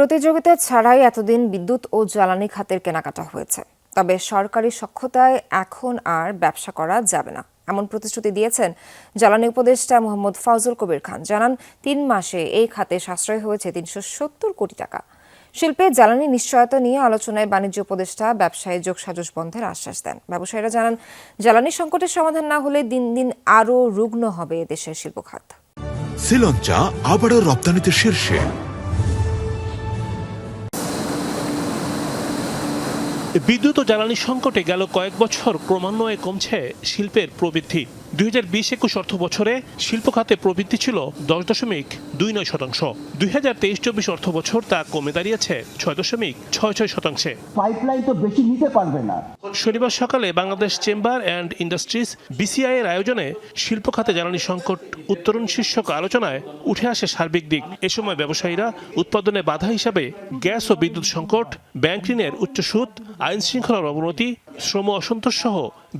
প্রতিযোগিতা ছাড়াই এতদিন বিদ্যুৎ ও জ্বালানি খাতের কেনাকাটা হয়েছে। তবে সরকারি সক্ষতায় এখন আর ব্যবসা করা যাবে না। এমন প্রতিশ্রুতি দিয়েছেন জ্বালানি উপদেষ্টা মোহাম্মদ ফাউজুল কবির খান। জানান, তিন মাসে এই খাতে সাশ্রয় হয়েছে তিনশো সত্তর কোটি টাকা। শিল্পে জ্বালানি নিশ্চয়তা নিয়ে আলোচনায় বাণিজ্য উপদেষ্টা ব্যবসায়ী যোগসাজশ বন্ধের আশ্বাস দেন। ব্যবসায়ীরা জানান, জ্বালানি সংকটের সমাধান না হলে দিন দিন আরও রুগ্ন হবে দেশের শিল্প খাত শ্রীলঞ্চা আবারও রপ্তানিতে শীর্ষে। বিদ্যুৎ ও জ্বালানি সংকটে গেল কয়েক বছর, ক্রমান্বয়ে কমছে শিল্পের প্রবৃদ্ধি। দুই হাজার বিশ একুশ অর্থ বছরে শিল্প খাতে প্রবৃদ্ধি ছিল দশ দশমিক দুই নয় শতাংশ। দুই হাজার তেইশ চব্বিশ অর্থ বছর তা কমে দাঁড়িয়েছে ছয় দশমিক ছয় ছয় শতাংশে। পাইপলাইন তো বেশি নিতে পারবে না। শনিবার সকালে Bangladesh chamber and industries BCI এর আয়োজনে শিল্প খাতে জ্বালানি সংকট উত্তরণ শীর্ষক আলোচনায় উঠে আসে সার্বিক দিক। এ সময় ব্যবসায়ীরা উৎপাদনে বাধা হিসাবে গ্যাস ও বিদ্যুৎ সংকট, ব্যাংক ঋণের উচ্চ সুদ আইন শৃঙ্খলার অবনতি, শ্রম অসন্তোষ সহ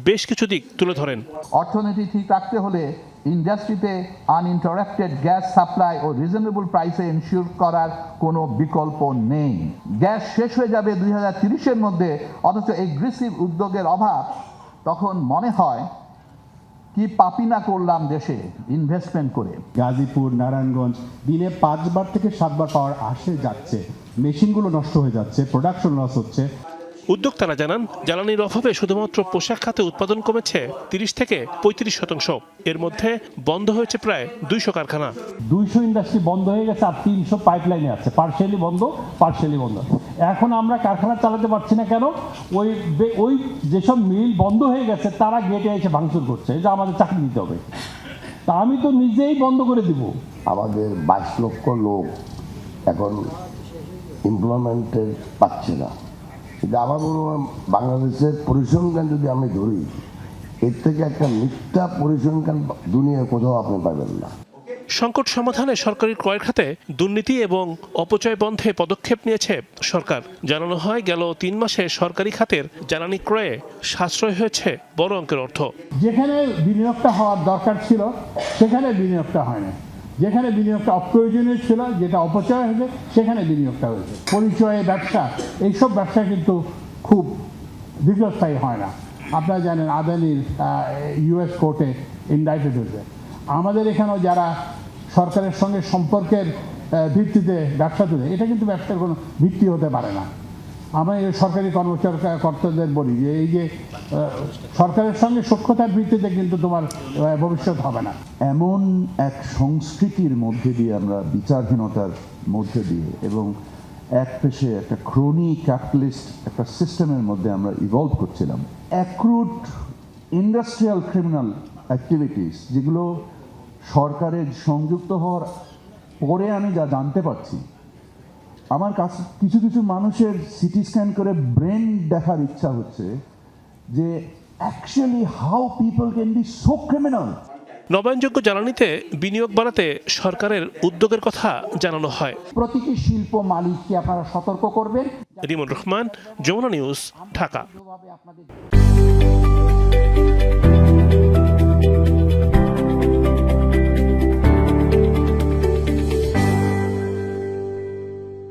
বেশ কিছু দিক তুলে ধরেন। অর্থনীতি ঠিক রাখতে হলে ইন্ডাস্ট্রিতে আনইন্টারাপ্টেড গ্যাস সাপ্লাই ও রিজনেবল প্রাইসে ইনশিওর করার কোনো বিকল্প নেই। গ্যাস শেষ হয়ে যাবে দুই হাজার তিরিশের মধ্যে, অথচ এগ্রেসিভ উদ্যোগের অভাব। তখন মনে হয়, কি পাপি না করলাম দেশে ইনভেস্টমেন্ট করে। গাজীপুর, নারায়ণগঞ্জ, দিনে পাঁচবার থেকে সাতবার পাওয়ার আসে যাচ্ছে। মেশিনগুলো নষ্ট হয়ে যাচ্ছে প্রোডাকশন লস হচ্ছে। উদ্যোক্তারা জানান জ্বালানির অভাবে শুধুমাত্র পোশাক খাতে উৎপাদন কমেছে তিরিশ থেকে পঁয়ত্রিশ শতাংশ। এর মধ্যে বন্ধ হয়েছে প্রায় দুইশো কারখানা। দুইশো ইন্ডাস্ট্রি বন্ধ হয়ে গেছে আর তিনশো পাইপলাইনে আছে। পার্শিয়ালি বন্ধ পার্শিয়ালি বন্ধ। এখন আমরা কারখানা চালাতে পারছি না কেন? ওই ওই যেসব মিল বন্ধ হয়ে গেছে তারা গেটে এসে ভাঙচুর করছে। যে আমাদের চাকরি দিতে হবে। তা আমি তো নিজেই বন্ধ করে দিব। আমাদের বাইশ লক্ষ লোক এখন এমপ্লয়মেন্টের পাচ্ছে না। কিন্তু আমার মনে হয় বাংলাদেশের পরিসংখ্যান যদি আমি ধরি এর থেকে একটা মিথ্যা পরিসংখ্যান দুনিয়ায় কোথাও আপনি পাবেন না। সংকট সমাধানে সরকারি ক্রয় খাতে দুর্নীতি এবং অপচয় বন্ধে পদক্ষেপ নিয়েছে সরকার। জানানো হয় গেল তিন মাসে সরকারি খাতের জ্বালানি ক্রয়ে সাশ্রয় হয়েছে বড় অঙ্কের অর্থ। যেখানে বিনিয়োগটা হওয়ার দরকার ছিল সেখানে বিনিয়োগটা হয় না যেখানে বিনিয়োগটা অপ্রয়োজনীয় ছিল, যেটা অপচয় হয়েছে সেখানে বিনিয়োগটা হয়েছে। পরিচয়ে, ব্যবসা, এইসব ব্যবসা কিন্তু খুব দীর্ঘস্থায়ী হয় না। আপনারা জানেন আদানির ইউএস কোর্টে ইন্ডাইটেড হয়েছে। আমাদের এখানেও যারা সরকারের সঙ্গে সম্পর্কের ভিত্তিতে ব্যবসা তুলে, এটা কিন্তু ব্যবসার কোনো ভিত্তি হতে পারে না। আমি সরকারি কর্মচারী কর্তাদের বলি যে, এই যে সরকারের সঙ্গে সক্ষতার ভিত্তিতে কিন্তু তোমার ভবিষ্যৎ হবে না। এমন এক সংস্কৃতির মধ্যে দিয়ে আমরা বিচারহীনতার মধ্যে দিয়ে এবং এক পেশে একটা ক্রোনি ক্যাপিটালিস্ট একটা সিস্টেমের মধ্যে আমরা ইভলভ করছিলাম। অ্যাক্রুট ইন্ডাস্ট্রিয়াল ক্রিমিনাল অ্যাক্টিভিটিস যেগুলো সরকারের সংযুক্ত হওয়ার পরে আমি যা জানতে পারছি আমার কাছে কিছু কিছু মানুষের সিটি স্ক্যান করে ব্রেন দেখার ইচ্ছা হচ্ছে যে actually how people can be so criminal নবায়নযোগ্য জ্বালানিতে বিনিয়োগ বাড়াতে সরকারের উদ্যোগের কথা জানানো হয়। প্রতিটি শিল্প মালিককে আপনারা সতর্ক করবেন। রিমন রহমান যমুনা নিউজ ঢাকা।